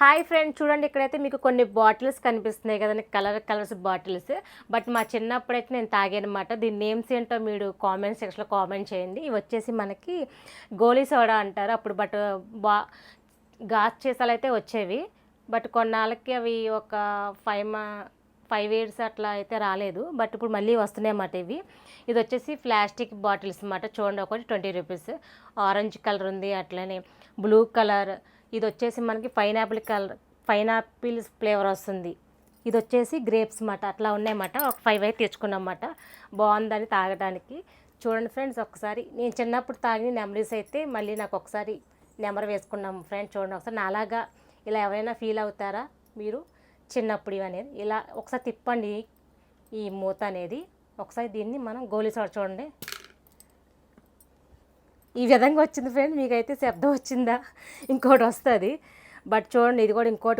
Hi friend చూడండి ఇక్కడైతే మీకు కొన్ని బాటిల్స్ కనిపిస్తున్నాయి కదండి కలర్ కలర్స్ బాటిల్స్ బట్ మా చిన్నప్పుడైతే నేను తాగానమాట. దీని నేమ్స్ ఏంటో మీరు కామెంట్ సెక్షన్లో కామెంట్ చేయండి. ఇవి వచ్చేసి మనకి గోలీ సోడా అంటారు. అప్పుడు బట్ బా గాస్ చేసాలు అయితే వచ్చేవి. బట్ కొన్నాళ్ళకి అవి ఒక ఫైవ్ మా ఫైవ్ ఇయర్స్ అట్లా అయితే రాలేదు. బట్ ఇప్పుడు మళ్ళీ వస్తున్నాయి అన్నమాట ఇవి. ఇది వచ్చేసి ప్లాస్టిక్ బాటిల్స్ అన్నమాట. చూడండి ఒకటి ట్వంటీ రూపీస్ ఆరెంజ్ కలర్ ఉంది అట్లనే బ్లూ కలర్ ఇది వచ్చేసి మనకి పైనాపిల్ కలర్ పైనాపిల్ ఫ్లేవర్ వస్తుంది. ఇది వచ్చేసి గ్రేప్స్ మాట అట్లా ఉన్నాయన్నమాట ఒక ఫైవ్ అయితే తెచ్చుకున్నమాట బాగుందని తాగడానికి. చూడండి ఫ్రెండ్స్ ఒకసారి నేను చిన్నప్పుడు తాగిన మెమరీస్ అయితే మళ్ళీ నాకు ఒకసారి నెంబర్ వేసుకున్నాం ఫ్రెండ్స్ చూడండి ఒకసారి. నాలాగా ఇలా ఎవరైనా ఫీల్ అవుతారా మీరు? చిన్నప్పుడు అనేది ఇలా ఒకసారి తిప్పండి ఈ మూత అనేది. ఒకసారి దీన్ని మనం గోలీ చూడండి. ఈ విధంగా వచ్చింది ఫ్రెండ్ మీకైతే శబ్దం వచ్చిందా? ఇంకోటి వస్తుంది. బట్ చూడండి ఇది కూడా ఇంకోటి